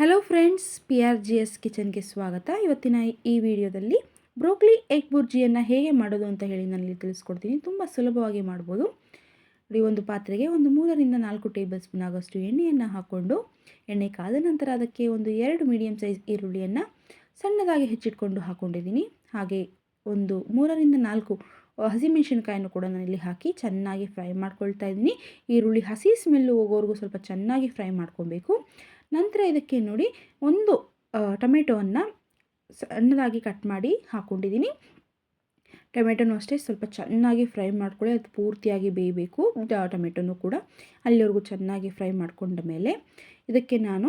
Hello friends P R G S ಕಿಚನ್ಗೆ ಸ್ವಾಗತ. ಇವತ್ತಿನ ಈ ವಿಡಿಯೋದಲ್ಲಿ ಬ್ರೋಕ್ಲಿ ಎಗ್ ಬುರ್ಜಿಯನ್ನು ಹೇಗೆ ಮಾಡೋದು ಅಂತ ಹೇಳಿ ನಾನು ತಿಳಿಸ್ಕೊಡ್ತೀನಿ. ತುಂಬ ಸುಲಭವಾಗಿ ಮಾಡ್ಬೋದು. ಈ ಒಂದು ಪಾತ್ರೆಗೆ ಒಂದು ಮೂರರಿಂದ ನಾಲ್ಕು ಟೇಬಲ್ ಸ್ಪೂನ್ ಆಗೋಷ್ಟು ಎಣ್ಣೆಯನ್ನು ಹಾಕ್ಕೊಂಡು, ಎಣ್ಣೆ ಕಾದ ನಂತರ ಅದಕ್ಕೆ ಒಂದು ಎರಡು ಮೀಡಿಯಮ್ ಸೈಜ್ ಈರುಳ್ಳಿಯನ್ನು ಸಣ್ಣದಾಗಿ ಹೆಚ್ಚಿಟ್ಕೊಂಡು ಹಾಕ್ಕೊಂಡಿದ್ದೀನಿ ಹಾಗೆ ಒಂದು ಮೂರರಿಂದ ನಾಲ್ಕು ಹಸಿಮೆಣಸಿನ್ಕಾಯನ್ನು ಕೂಡ ನಾನು ಇಲ್ಲಿ ಹಾಕಿ ಚೆನ್ನಾಗಿ ಫ್ರೈ ಮಾಡ್ಕೊಳ್ತಾ ಇದ್ದೀನಿ. ಈರುಳ್ಳಿ ಹಸಿ ಸ್ಮೆಲ್ಲು ಹೋಗೋವರೆಗೂ ಸ್ವಲ್ಪ ಚೆನ್ನಾಗಿ ಫ್ರೈ ಮಾಡ್ಕೊಬೇಕು. ನಂತರ ಇದಕ್ಕೆ ನೋಡಿ ಒಂದು ಟೊಮೆಟೊವನ್ನು ಸಣ್ಣದಾಗಿ ಕಟ್ ಮಾಡಿ ಹಾಕ್ಕೊಂಡಿದ್ದೀನಿ ಟೊಮೆಟೊನೂ ಅಷ್ಟೇ ಸ್ವಲ್ಪ ಚೆನ್ನಾಗಿ ಫ್ರೈ ಮಾಡ್ಕೊಳ್ಳಿ ಅದು ಪೂರ್ತಿಯಾಗಿ ಬೇಯಬೇಕು. ಟೊಮೆಟೊನೂ ಕೂಡ ಅಲ್ಲಿವರೆಗೂ ಚೆನ್ನಾಗಿ ಫ್ರೈ ಮಾಡ್ಕೊಂಡ ಮೇಲೆ ಇದಕ್ಕೆ ನಾನು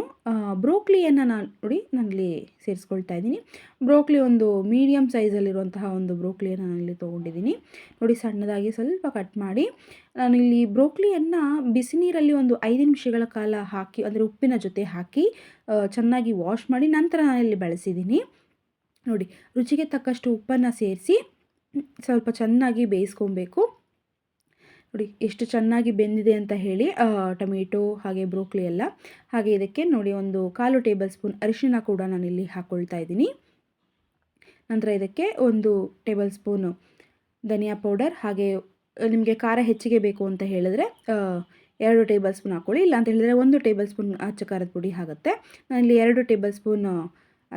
ಬ್ರೋಕ್ಲಿಯನ್ನು ನಾನು ನೋಡಿ ನಾನಿಲ್ಲಿ ಸೇರಿಸ್ಕೊಳ್ತಾ ಇದ್ದೀನಿ. ಬ್ರೋಕ್ಲಿ ಒಂದು ಮೀಡಿಯಮ್ ಸೈಜಲ್ಲಿರುವಂತಹ ಒಂದು ಬ್ರೋಕ್ಲಿಯನ್ನು ನಾನಿಲ್ಲಿ ತೊಗೊಂಡಿದ್ದೀನಿ. ನೋಡಿ ಸಣ್ಣದಾಗಿ ಸ್ವಲ್ಪ ಕಟ್ ಮಾಡಿ ನಾನಿಲ್ಲಿ ಬ್ರೋಕ್ಲಿಯನ್ನು ಬಿಸಿ ನೀರಲ್ಲಿ ಒಂದು ಐದು ನಿಮಿಷಗಳ ಕಾಲ ಹಾಕಿ ಅಂದರೆ ಉಪ್ಪಿನ ಜೊತೆ ಹಾಕಿ ಚೆನ್ನಾಗಿ ವಾಶ್ ಮಾಡಿ ನಂತರ ನಾನಿಲ್ಲಿ ಬಳಸಿದ್ದೀನಿ. ನೋಡಿ ರುಚಿಗೆ ತಕ್ಕಷ್ಟು ಉಪ್ಪನ್ನು ಸೇರಿಸಿ ಸ್ವಲ್ಪ ಚೆನ್ನಾಗಿ ಬೇಯಿಸ್ಕೊಬೇಕು. ನೋಡಿ, ಎಷ್ಟು ಚೆನ್ನಾಗಿ ಬೆಂದಿದೆ ಅಂತ ಹೇಳಿ ಟೊಮೆಟೊ ಹಾಗೆ ಬ್ರೋಕ್ಲಿ ಎಲ್ಲ. ಹಾಗೆ ಇದಕ್ಕೆ ನೋಡಿ, ಒಂದು ಕಾಲು ಟೇಬಲ್ ಸ್ಪೂನ್ ಅರಿಶಿನ ಕೂಡ ಇಲ್ಲಿ ಹಾಕ್ಕೊಳ್ತಾ ಇದ್ದೀನಿ. ನಂತರ ಇದಕ್ಕೆ ಒಂದು ಟೇಬಲ್ ಸ್ಪೂನು ಧನಿಯಾ ಪೌಡರ್ ಹಾಗೆ, ನಿಮಗೆ ಖಾರ ಹೆಚ್ಚಿಗೆ ಬೇಕು ಅಂತ ಹೇಳಿದ್ರೆ ಎರಡು ಟೇಬಲ್ ಸ್ಪೂನ್ ಹಾಕ್ಕೊಳ್ಳಿ ಇಲ್ಲ ಅಂತ ಹೇಳಿದ್ರೆ ಒಂದು ಟೇಬಲ್ ಸ್ಪೂನ್ ಅಚ್ಚ ಖಾರದ ಪುಡಿ ಆಗುತ್ತೆ. ನಾನಿಲ್ಲಿ ಎರಡು ಟೇಬಲ್ ಸ್ಪೂನ್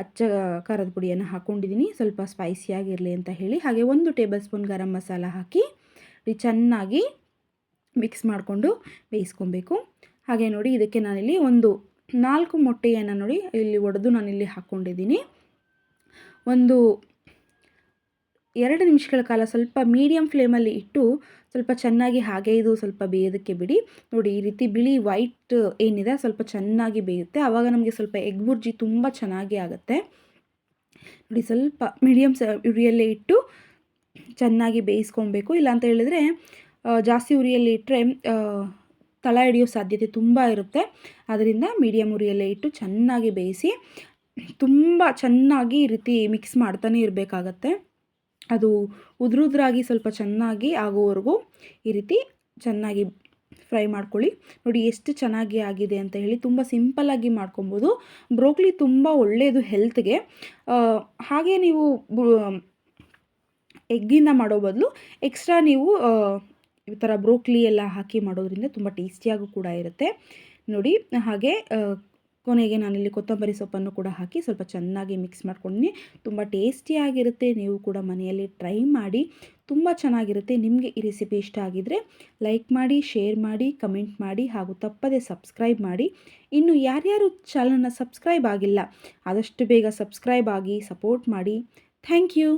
ಅಚ್ಚ ಖಾರದ ಪುಡಿಯನ್ನು ಹಾಕ್ಕೊಂಡಿದ್ದೀನಿ ಸ್ವಲ್ಪ ಸ್ಪೈಸಿಯಾಗಿರಲಿ ಅಂತ ಹೇಳಿ. ಹಾಗೆ ಒಂದು ಟೇಬಲ್ ಸ್ಪೂನ್ ಗರಂ ಮಸಾಲ ಹಾಕಿ ಚೆನ್ನಾಗಿ ಮಿಕ್ಸ್ ಮಾಡಿಕೊಂಡು ಬೇಯಿಸ್ಕೊಬೇಕು. ಹಾಗೆ ನೋಡಿ, ಇದಕ್ಕೆ ನಾನಿಲ್ಲಿ ಒಂದು ನಾಲ್ಕು ಮೊಟ್ಟೆಯನ್ನು ನೋಡಿ ಇಲ್ಲಿ ಒಡೆದು ನಾನಿಲ್ಲಿ ಹಾಕ್ಕೊಂಡಿದ್ದೀನಿ ಒಂದು ಎರಡು ನಿಮಿಷಗಳ ಕಾಲ ಸ್ವಲ್ಪ ಮೀಡಿಯಮ್ ಫ್ಲೇಮಲ್ಲಿ ಇಟ್ಟು ಸ್ವಲ್ಪ ಚೆನ್ನಾಗಿ ಹಾಗೆ ಇದು ಸ್ವಲ್ಪ ಬೇಯೋದಕ್ಕೆ ಬಿಡಿ. ನೋಡಿ, ಈ ರೀತಿ ಬಿಳಿ ವೈಟ್ ಏನಿದೆ ಸ್ವಲ್ಪ ಚೆನ್ನಾಗಿ ಬೇಯುತ್ತೆ. ಆವಾಗ ನಮಗೆ ಸ್ವಲ್ಪ ಎಗ್ ಬುರ್ಜಿ ತುಂಬ ಚೆನ್ನಾಗಿ ಆಗುತ್ತೆ. ನೋಡಿ, ಸ್ವಲ್ಪ ಮೀಡಿಯಮ್ ಸ ಉರಿಯಲ್ಲೇ ಇಟ್ಟು ಚೆನ್ನಾಗಿ ಬೇಯಿಸ್ಕೊಬೇಕು. ಇಲ್ಲ ಅಂತ ಹೇಳಿದ್ರೆ ಜಾಸ್ತಿ ಉರಿಯಲ್ಲಿ ಇಟ್ಟರೆ ತಳ ಹಿಡಿಯೋ ಸಾಧ್ಯತೆ ತುಂಬ ಇರುತ್ತೆ. ಅದರಿಂದ ಮೀಡಿಯಮ್ ಉರಿಯಲ್ಲೇ ಇಟ್ಟು ಚೆನ್ನಾಗಿ ಬೇಯಿಸಿ, ತುಂಬ ಚೆನ್ನಾಗಿ ಈ ರೀತಿ ಮಿಕ್ಸ್ ಮಾಡ್ತಾನೆ ಇರಬೇಕಾಗತ್ತೆ. ಅದು ಉದುರುದ್ರಾಗಿ ಸ್ವಲ್ಪ ಚೆನ್ನಾಗಿ ಆಗೋವರೆಗೂ ಈ ರೀತಿ ಚೆನ್ನಾಗಿ ಫ್ರೈ ಮಾಡ್ಕೊಳ್ಳಿ. ನೋಡಿ ಎಷ್ಟು ಚೆನ್ನಾಗಿ ಆಗಿದೆ ಅಂತ ಹೇಳಿ ತುಂಬ ಸಿಂಪಲ್ಲಾಗಿ ಮಾಡ್ಕೊಬೋದು. ಬ್ರೋಕ್ಲಿ ತುಂಬ ಒಳ್ಳೆಯದು ಹೆಲ್ತ್ಗೆ. ಹಾಗೆ ನೀವು ಎಗ್ಗಿಂದ ಮಾಡೋ ಬದಲು ಎಕ್ಸ್ಟ್ರಾ ನೀವು ಈ ಥರ ಬ್ರೋಕ್ಲಿ ಎಲ್ಲ ಹಾಕಿ ಮಾಡೋದ್ರಿಂದ ತುಂಬ ಟೇಸ್ಟಿಯಾಗೂ ಕೂಡ ಇರುತ್ತೆ. ನೋಡಿ, ಹಾಗೆ ಕೊನೆಗೆ ನಾನಿಲ್ಲಿ ಕೊತ್ತಂಬರಿ ಸೊಪ್ಪನ್ನು ಕೂಡ ಹಾಕಿ ಸ್ವಲ್ಪ ಚೆನ್ನಾಗಿ ಮಿಕ್ಸ್ ಮಾಡ್ಕೊಂಡಿನಿ. ತುಂಬ ಟೇಸ್ಟಿಯಾಗಿರುತ್ತೆ, ನೀವು ಕೂಡ ಮನೆಯಲ್ಲಿ ಟ್ರೈ ಮಾಡಿ. ತುಂಬ ಚೆನ್ನಾಗಿರುತ್ತೆ, ನಿಮಗೆ ಈ ರೆಸಿಪಿ ಇಷ್ಟ ಆಗಿದರೆ ಲೈಕ್ ಮಾಡಿ, ಶೇರ್ ಮಾಡಿ, ಕಮೆಂಟ್ ಮಾಡಿ ಹಾಗೂ ತಪ್ಪದೆ ಸಬ್ಸ್ಕ್ರೈಬ್ ಮಾಡಿ. ಇನ್ನು ಯಾರ್ಯಾರು ಚಾನಲ್ನ ಸಬ್ಸ್ಕ್ರೈಬ್ ಆಗಿಲ್ಲ, ಆದಷ್ಟು ಬೇಗ ಸಬ್ಸ್ಕ್ರೈಬ್ ಆಗಿ, ಸಪೋರ್ಟ್ ಮಾಡಿ. Thank you!